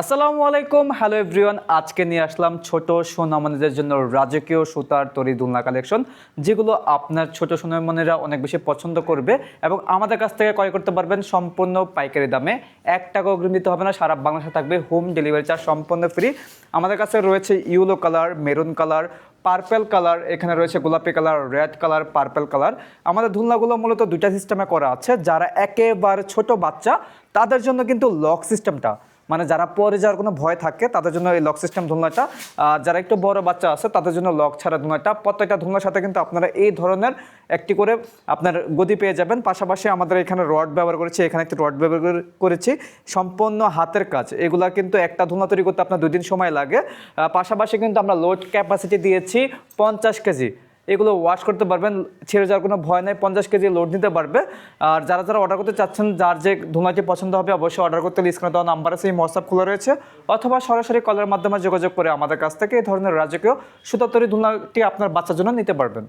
আসসালামু আলাইকুম, hello everyone. আজকে নিয়ে আসলাম ছোট সোনামণিদের জন্য রাজকীয় সুতার তরি দুলনা কালেকশন, যেগুলো আপনার ছোট সোনামণিরা অনেক বেশি পছন্দ করবে এবং আমাদের কাছ থেকে ক্রয় করতে পারবেন সম্পূর্ণ পাইকারি দামে। এক টাকা অগ্রিম দিতে হবে না, সারা বাংলাদেশে থাকবে হোম ডেলিভারি চার্জ সম্পূর্ণ ফ্রি। আমাদের কাছে রয়েছে yellow colour, maroon colour, purple colour, এখানে রয়েছে গোলাপি colour, red colour, purple colour. আমাদের ধুলনাগুলো মূলত দুইটা সিস্টেমে করা আছে, যারা একেবারে ছোট বাচ্চা, তাদের জন্য কিন্তু লক সিস্টেমটা মানে যারা পরে যাওয়ার কোনো ভয় থাকে, তাদের জন্য এই লক সিস্টেম ধুলনাটা যারা একটু বড় বাচ্চা আছে, তাদের জন্য লক ছাড়া ধুলনাটা প্রত্যেকটা ধুলনার সাথে কিন্তু আপনারা এই ধরনের একটি করে আপনার গদি পেয়ে যাবেন। পাশাপাশি আমাদের এখানে রড ব্যবহার করেছি, এখানে একটি রড ব্যবহার করে- করেছি। সম্পূর্ণ হাতের কাজ, এগুলা কিন্তু একটা ধুলনা তৈরি করতে আপনার দুই দিন সময় লাগে। পাশাপাশি কিন্তু আমরা লোড ক্যাপাসিটি দিয়েছি পঞ্চাশ কেজি। এগুলো ওয়াশ করতে পারবেন, ছেড়ে যাওয়ার কোনো ভয় নেই, পঞ্চাশ কেজি লোড নিতে পারবে। আর যারা যারা অর্ডার করতে চাচ্ছেন, যার যে ধুমাটি পছন্দ হবে, অবশ্যই অর্ডার করতে স্ক্রিনে দেওয়া নাম্বার আছে এই হোয়াটসঅ্যাপ খোলা রয়েছে, অথবা সরাসরি কলের মাধ্যমে যোগাযোগ করে আমাদের কাছ থেকে এই ধরনের রাজকীয় সুতাতরি ধুলাটি আপনার বাচ্চার জন্য নিতে পারবেন।